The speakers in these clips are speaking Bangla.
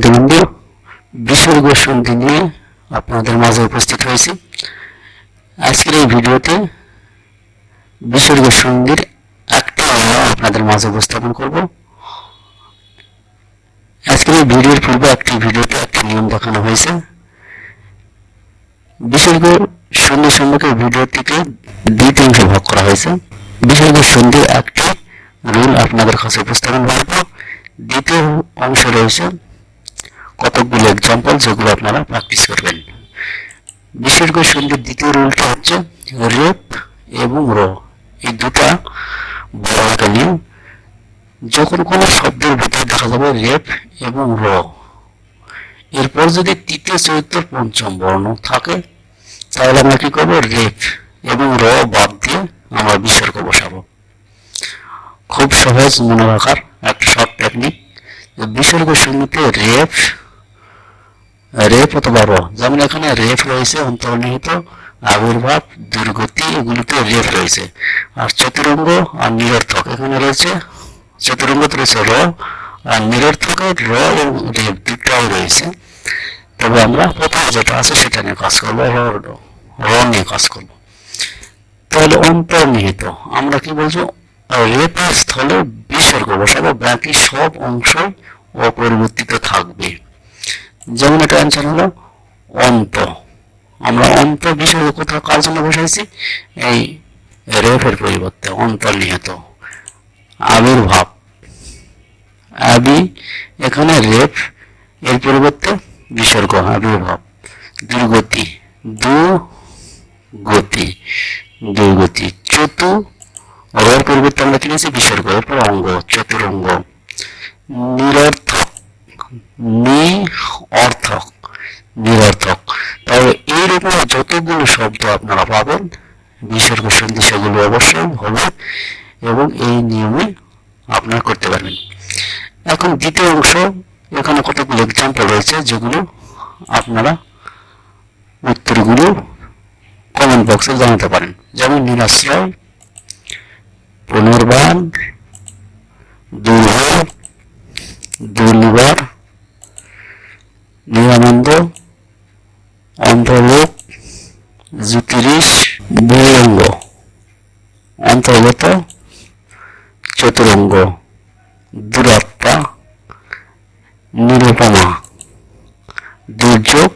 শিক্ষার্থী বন্ধু বিসর্গ সন্ধি নিয়ে আপনাদের মাঝে উপস্থিত হয়েছি। আজকের এই ভিডিওতে বিসর্গ সন্ধির একটা অঙ্গ আপনাদের মাঝে উপস্থাপন করব। আজকের এই ভিডিওর পূর্বে একটি ভিডিওতে একটি নিয়ম দেখানো হয়েছে। বিসর্গ সন্ধি সম্পর্কে ভিডিওটিকে দুইটি অংশে ভাগ করা হয়েছে। বিসর্গ সন্ধির একটি রুল আপনাদের কাছে উপস্থাপন করব। দ্বিতীয় অংশ রয়েছে কতকগুলো এক্সাম্পল যেগুলো আপনারা প্র্যাকটিস করবেন। বিসর্গ সন্ধির দ্বিতীয় রুলটা হচ্ছে রেপ এবং র এই দুটা বড় একটা নিয়ম যখন কোনো শব্দের ভিতরে দেখা যাবে রেপ এবং র এরপর যদি তৃতীয় চরিত্র পঞ্চম বর্ণ থাকে, তাহলে আমরা কি করব? রেপ এবং র বাদ দিয়ে আমরা বিসর্গ বসাবো। খুব সহজ মনে রাখার একটা শর্ট টেকনিক বিসর্গ সঙ্গীতে রেপ রেপ অথবা র। যেমন এখানে রেপ রয়েছে, অন্তর্নিহিত, আবির্ভাব, দুর্গতি, এগুলিতে রেপ রয়েছে। আর চতুরঙ্গ আর নিরর্থক, এখানে রয়েছে চতুরঙ্গতে রয়েছে র। আর নিরর্থকে, র এবং রেপ দুটাই রয়েছে। তবে আমরা প্রথম যেটা আছে সেটা নিয়ে কাজ করব, র নিয়ে কাজ করব। তাহলে অন্তর্নিহিত, আমরা কি বলছো? রেপের স্থলে বিসর্গ বসাবো বাকি সব অংশ অপরিবর্তিত থাকবে। যেমন এটা অ্যান্সার হলো, অন্ত। আমরা অন্ত বিসর্গ কোথাও কার জন্য বসাইছি, এই রেফের পরিবর্তে অন্তর্নিহিত আবির্ভাব। আবি, এখানে রেপ এর পরিবর্তে বিসর্গ, আবির্ভাব। দুর্গতি। দু গতি দুর্গতি। চতু, রর পরিবর্তে আমরা কিনেছি বিসর্গ, এরপর অঙ্গ, চতুরঙ্গ। নিরর্থক নি অর্থক নিরর্থক তবে যতগুলো শব্দ আপনারা পাবেন। বিসর্গ সন্ধি সেগুলো অবশ্যই হবে এবং এই নিয়মে আপনারা করতে পারবেন। এখন দ্বিতীয় অংশ, এখানে কতগুলো এক্সাম্পল রয়েছে যেগুলো আপনারা উত্তরগুলো কমেন্ট বক্সে জানাতে পারেন। যেমন নিরাশ্রয় পুনর্বান দুর্ভোগ, দুর্নিবার, নিরানন্দ অন্তর্লোক জ্যোতিরিশ বহিরঙ্গ অন্তর্গত চতুরঙ্গ। দুরাত্মা নিরূপমা। দুর্যোগ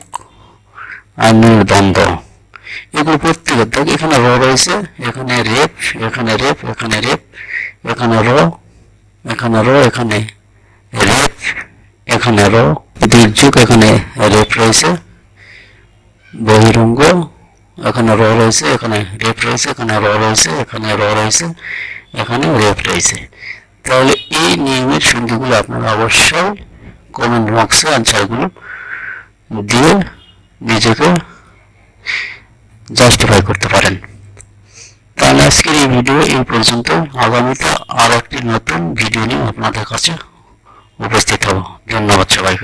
আর নির্দ্বন্দ্ব। এগুলো প্রত্যেকের দেখ এখানে র রয়েছে, এখানে রেপ এখানে রেপ এখানে রেপ, এখানে র এখানে র, এখানে রেপ, এখানে র। দুর্যোগ, এখানে রেপ রয়েছে। বহিরঙ্গ এখানে র রয়েছে এখানে রেপ রয়েছে, এখানে র রয়েছে এখানে র রয়েছে এখানে রেপ রয়েছে। তাহলে এই নিয়মের সন্ধিগুলো আপনারা অবশ্যই কমেন্ট বক্সে আনসারগুলো দিয়ে নিজেকে জাস্টিফাই করতে পারেন। তাহলে আজকের এই ভিডিও এই পর্যন্ত। আগামীতে আরও একটি নতুন ভিডিও নিয়ে আপনাদের কাছে উপস্থিত হব। ধন্যবাদ সবাইকে।